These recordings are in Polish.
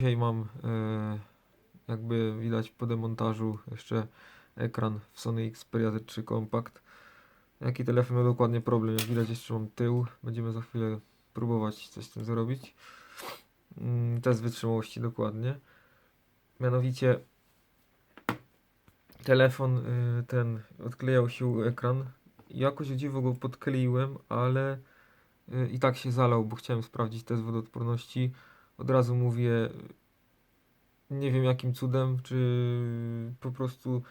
Dzisiaj mam, e, jakby widać po demontażu, jeszcze ekran w Sony Xperia Z3 Compact. Jaki telefon miał dokładnie problem? Jak widać jeszcze mam tył. Będziemy za chwilę próbować coś z tym zrobić. Mm, Test wytrzymałości dokładnie. Mianowicie telefon y, ten odklejał się ekran. Jakoś dziwo go podkleiłem, ale y, i tak się zalał, bo chciałem sprawdzić test wodoodporności. Od razu mówię, nie wiem jakim cudem, czy po prostu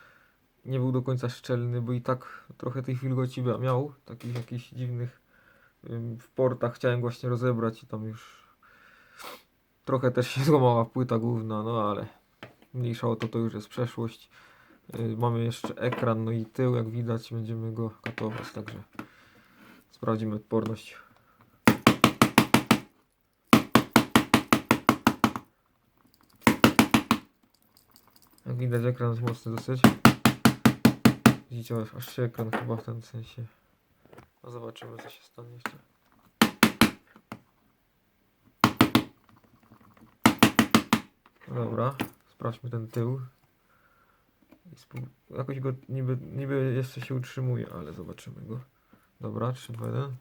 nie był do końca szczelny, bo i tak trochę tej wilgoci miał, takich jakichś dziwnych w portach chciałem właśnie rozebrać i tam już trochę też się złamała płyta główna, no ale mniejsza o to, to już jest przeszłość. Yy, Mamy jeszcze ekran, no i tył, jak widać, będziemy go katować, także sprawdzimy odporność. Jak widać ekran jest mocny dosyć. Widzicie, aż, się ekran chyba w tym sensie. No zobaczymy co się stanie jeszcze. Dobra, sprawdźmy ten tył. Jakoś go niby, niby jeszcze się utrzymuje, ale zobaczymy go. Dobra, 3, 2, 1.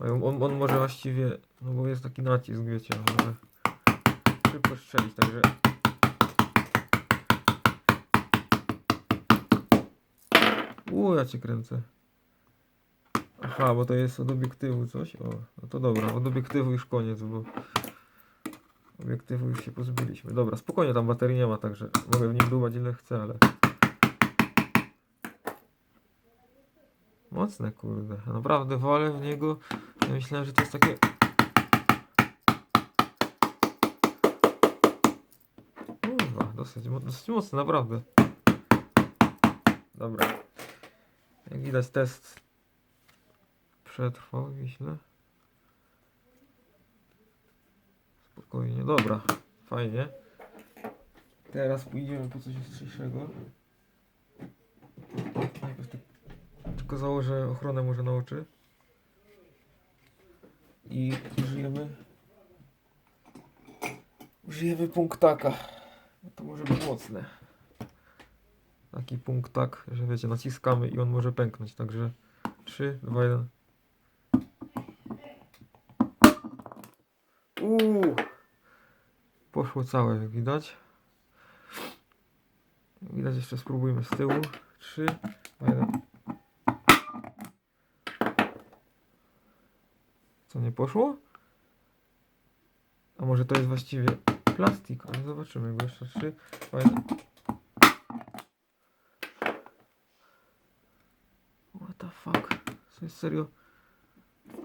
A On, on, on może właściwie, no bo jest taki nacisk, wiecie, może szybko strzelić, także U, ja cię kręcę. Aha, bo to jest od obiektywu coś. O, no to dobra, od obiektywu już koniec, bo obiektywu już się pozbyliśmy. Dobra, spokojnie, tam baterii nie ma, także mogę w nim dłubać ile chcę, ale... Mocne, kurde. Naprawdę wolę w niego. Ja myślałem, że to jest takie... Kurwa, dosyć, dosyć mocne, naprawdę. Dobra. Jak widać test przetrwał, myślę. Spokojnie, dobra, fajnie. Teraz pójdziemy po coś ostrzejszego. Ty- tylko założę ochronę może na oczy. I użyjemy użyjemy punktaka. To może być mocne taki punkt tak, że wiecie, naciskamy i on może pęknąć, także 3, 2, 1. Uuu! Poszło całe, jak widać. Widać, jeszcze spróbujmy z tyłu. 3, 2, 1. Co, nie poszło? A może to jest właściwie plastik? Ale zobaczymy go jeszcze. 3, 2, 1. Jest serio.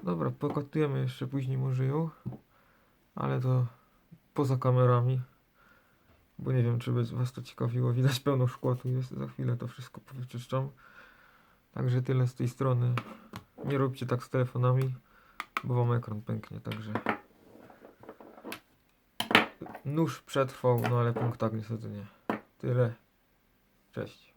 Dobra, pokatujemy jeszcze później może ją. Ale to poza kamerami. Bo nie wiem, czy by was to ciekawiło. Widać pełno szkła tu jest. Za chwilę to wszystko powyczyszczam. Także tyle z tej strony. Nie róbcie tak z telefonami, bo wam ekran pęknie. Także nóż przetrwał, no ale punkt tak niestety nie. Tyle. Cześć.